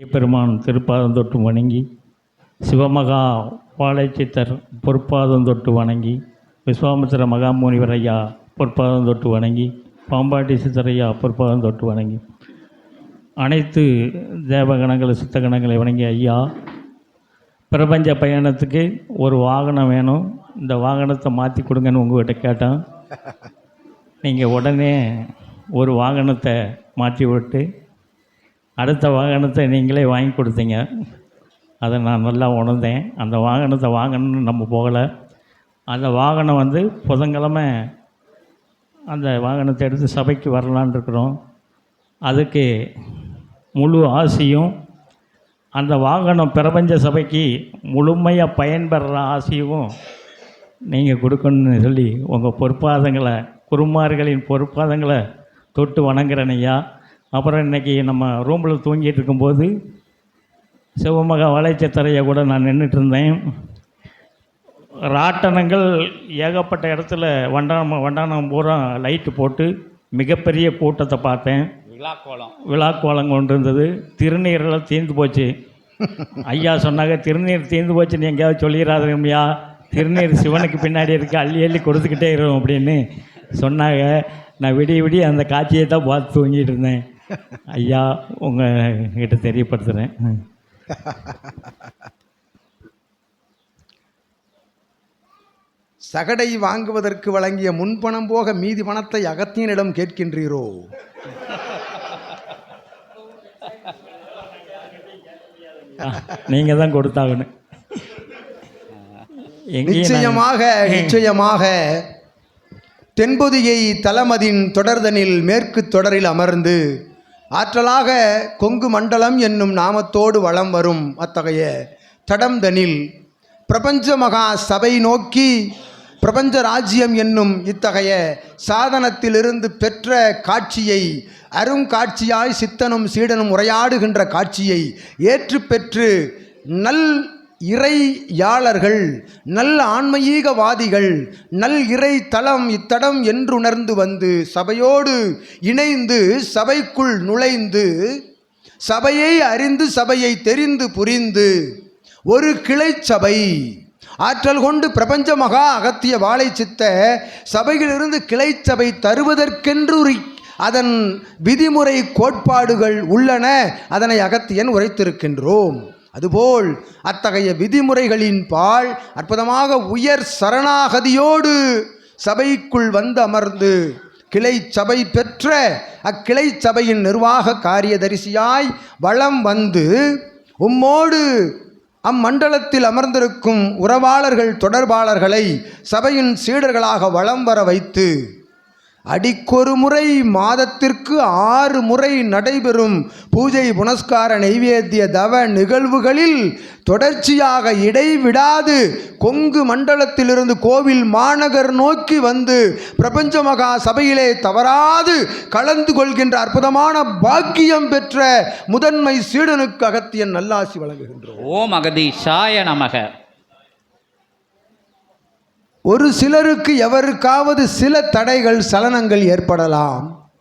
பெருமான் திருப்பாதம் தொட்டு வணங்கி சிவமகா வாழைச்சித்தர் பொற்பாதம் தொட்டு வணங்கி விஸ்வாமித்திர மகாமுனிவர் ஐயா பொற்பாதம் தொட்டு வணங்கி பாம்பாட்டி சித்தரையா பொற்பாதம் தொட்டு வணங்கி. அனைத்து தேவகணங்களை சித்தகணங்களை வணங்கி ஐயா பிரபஞ்ச பயணத்துக்கு ஒரு வாகனம் வேணும். இந்த வாகனத்தை மாற்றி கொடுங்கன்னு உங்கள்கிட்ட கேட்டேன். நீங்கள் உடனே ஒரு வாகனத்தை மாற்றி விட்டு அடுத்த வாகனத்தை நீங்களே வாங்கி கொடுத்தீங்க. அதை நான் நல்லா உணர்ந்தேன். அந்த வாகனத்தை வாங்கணும்னு நம்ம போகலை. அந்த வாகனம் வந்து புதன்கிழமை அந்த வாகனத்தை எடுத்து சபைக்கு வரலான் இருக்கிறோம். அதுக்கு முழு ஆசையும் அந்த வாகனம் பிரபஞ்ச சபைக்கு முழுமையாக பயன்பெற ஆசையும் நீங்கள் கொடுக்கணும்னு சொல்லி உங்கள் பொற்பாதங்களை குருமார்களின் பொற்பாதங்களை தொட்டு வணங்குறேன் ஐயா. அப்புறம் இன்றைக்கி நம்ம ரூமில் தூங்கிட்டு இருக்கும்போது சிவமகா வளைச்சத்தரையை கூட நான் நின்றுட்டு இருந்தேன். ராட்டனங்கள் ஏகப்பட்ட இடத்துல வண்டானம் வண்டானம் பூரா லைட்டு போட்டு மிகப்பெரிய கூட்டத்தை பார்த்தேன். விழாக்கோலம் விழாக்கோலம் கொண்டு இருந்தது. திருநீரெல்லாம் தீர்ந்து போச்சு. ஐயா சொன்னாங்க திருநீர் தீர்ந்து போச்சுன்னு எங்கேயாவது சொல்லிடாதீங்கய்யா திருநீர் சிவனுக்கு பின்னாடி இருக்கு அள்ளி அள்ளி கொடுத்துக்கிட்டே இருக்கும் அப்படின்னு சொன்னாங்க. நான் விடிய விடிய அந்த காட்சியை தான் பார்த்து தூங்கிட்டு இருந்தேன். ஐயா உங்கள் கிட்ட தெரியப்படுத்துகிறேன் சகடை வாங்குவதற்கு வழங்கிய முன்பணம் போக மீதி பணத்தை அகத்தியனிடம் கேட்கின்றீரோ? நீங்கள் தான் கொடுத்தாகணும். நிச்சயமாக நிச்சயமாக. தென்பொதிகை தலமதின் தொடர்தனில் மேற்கு தொடரில் அமர்ந்து ஆற்றலாக கொங்கு மண்டலம் என்னும் நாமத்தோடு வலம் வரும் அத்தகைய தடம்தனில் பிரபஞ்ச மகா சபை நோக்கி பிரபஞ்ச ராஜ்யம் என்னும் இத்தகைய சாதனத்திலிருந்து பெற்ற காட்சியை அருங்காட்சியாய் சித்தனும் சீடனும் உரையாடுகின்ற காட்சியை ஏற்று பெற்று நல் இறையாளர்கள் நல் ஆன்மீகவாதிகள் நல் இறை தளம் இத்தடம் என்றுணர்ந்து வந்து சபையோடு இணைந்து சபைக்குள் நுழைந்து சபையை அறிந்து சபையை தெரிந்து புரிந்து ஒரு கிளை சபை ஆற்றல் கொண்டு பிரபஞ்ச மகா அகத்திய வாழை சித்த சபையிலிருந்து கிளை சபை தருவதற்கென்று ஒரு அதன் விதிமுறை கோட்பாடுகள் உள்ளன. அதனை அகத்தியன் உரைத்திருக்கின்றோம். அதுபோல் அத்தகைய விதிமுறைகளின் பால் அற்புதமாக உயர் சரணாகதியோடு சபைக்குள் வந்து அமர்ந்து கிளை சபை பெற்ற அக்கிளை சபையின் நிர்வாக காரியதரிசியாய் வளம் வந்து உம்மோடு அம்மண்டலத்தில் அமர்ந்திருக்கும் உறவாளர்கள் தொடர்பாளர்களை சபையின் சீடர்களாக வலம் வர வைத்து அடிக்கொரு முறை மாதத்திற்கு ஆறு முறை நடைபெறும் பூஜை புனஸ்கார நைவேத்திய தவ நிகழ்வுகளில் தொடர்ச்சியாக இடைவிடாது. கொங்கு மண்டலத்திலிருந்து கோவில் மாநகர் நோக்கி வந்து பிரபஞ்ச மகா சபையிலே தவறாது கலந்து கொள்கின்ற அற்புதமான பாக்கியம் பெற்ற முதன்மை சீடனுக்கு அகத்தியன் நல்லாசி வழங்குகின்றோம். ஓம் அகதீஷாய நமக. ஒரு சிலருக்கு எவருக்காவது சில தடைகள் சலனங்கள் ஏற்படலாம்.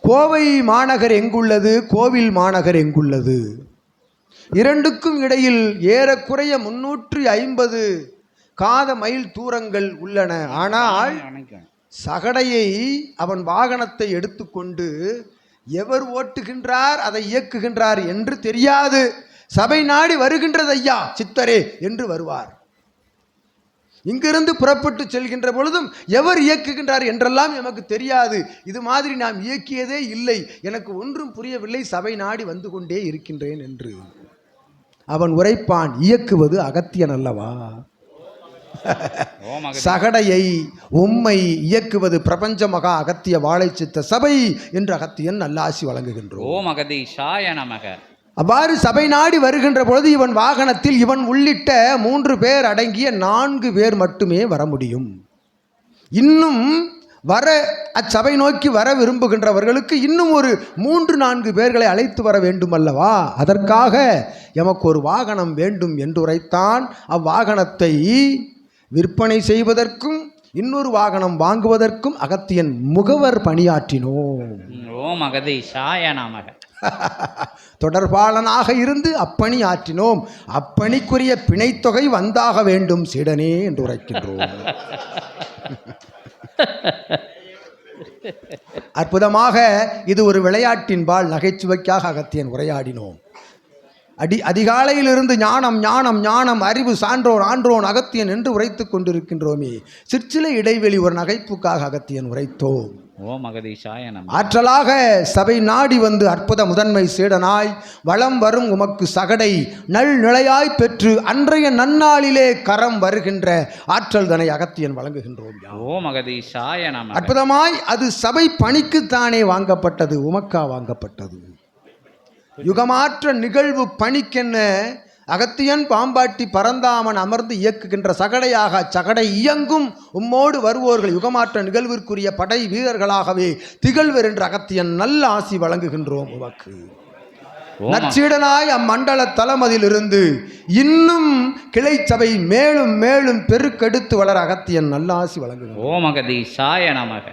கோவை மாநகர் எங்குள்ளது? கோவில் மாநகர் எங்குள்ளது? இரண்டுக்கும் இடையில் ஏறக்குறைய முன்னூற்றி ஐம்பது காத மைல் தூரங்கள் உள்ளன. ஆனால் சகடையை அவன் வாகனத்தை எடுத்துக்கொண்டு எவர் ஓட்டுகின்றார் அதை இயக்குகின்றார் என்று தெரியாது. சபை நாடி வருகின்றது ஐயா சித்தரே என்று வருவார். இங்கிருந்து புறப்பட்டு செல்கின்ற பொழுதும் எவர் இயக்குகின்றார் என்றெல்லாம் எமக்கு தெரியாது. இது மாதிரி நாம் இயக்கியதே இல்லை. எனக்கு ஒன்றும் புரியவில்லை. சபை நாடி வந்து கொண்டே இருக்கின்றேன் என்று. அவன் உரைப்பான் இயக்குவது அகத்தியன் அல்லவா? அகதி சகடையை உம்மை இயக்குவது பிரபஞ்ச மகா அகத்திய வாழைச்சித்த சபை என்று அகத்தியன் நல்லாசி வழங்குகின்றோம். ஓம் அகதீஷாய நமக. அவ்வாறு சபை நாடி வருகின்ற பொழுது இவன் வாகனத்தில் இவன் உள்ளிட்ட மூன்று பேர் அடங்கிய நான்கு பேர் மட்டுமே வர முடியும். இன்னும் வர அச்சபை நோக்கி வர விரும்புகின்றவர்களுக்கு இன்னும் ஒரு மூன்று நான்கு பேர்களை அழைத்து வர வேண்டும் அல்லவா அதற்காக எமக்கு ஒரு வாகனம் வேண்டும் என்று உரைத்தான் அவ்வாகனத்தை விற்பனை செய்வதற்கும் இன்னொரு வாகனம் வாங்குவதற்கும் அகத்தியன் முகவர் பணியாற்றினோம். ஓம் அகதீஷாய நமக. தொடர்பாளனாக இருந்து அப்பணி ஆற்றினோம். அப்பணிக்குரிய பிணைத்தொகை வந்தாக வேண்டும் சீடனே என்று உரைக்கின்றோம். அற்புதமாக இது ஒரு விளையாட்டின்பால் நகைச்சுவைக்காக அகத்தியன் உரையாடினோம். அடி அதிகாலையிலிருந்து ஞானம் ஞானம் ஞானம் அறிவு சான்றோன் ஆன்றோன் அகத்தியன் என்று உரைத்துக் கொண்டிருக்கின்றோமே. சிற்சில இடைவெளி ஒரு நகைப்புக்காக அகத்தியன் உரைத்தோம். ஓம் அகதீஷாய ஆற்றலாக சபை நாடி வந்து அற்புத முதன்மை சீடனாய் வளம் வரும் உமக்கு சகடை நல் நிலையாய் பெற்று அன்றைய நன்னாளிலே கரம் வருகின்ற ஆற்றல் தனை அகத்தியன் வழங்குகின்றோம். ஓம் அகதீஷாய அற்புதமாய் அது சபை பணிக்குத்தானே வாங்கப்பட்டது உமக்கா வாங்கப்பட்டது. யுகமாற்ற நிகழ்வு பணிக்கென்ன அகத்தியன் பாம்பாட்டி பரந்தாமன் அமர்ந்து இயக்குகின்ற சகடையாக சகடை இயங்கும் உம்மோடு வருவோர்கள் யுகமாற்ற நிகழ்விற்குரிய படை வீரர்களாகவே திகழ்வர் என்று அகத்தியன் நல்ல ஆசி வழங்குகின்றோம் உமக்கு. ஓம் நற்சீடனாய் அம்மண்டல தலமதிலிருந்து இன்னும் கிளைச்சபை மேலும் மேலும் பெருக்கெடுத்து வளர அகத்தியன் நல்ல ஆசி வழங்குகின்றோம் ஓம் அகதீஷாய நமக.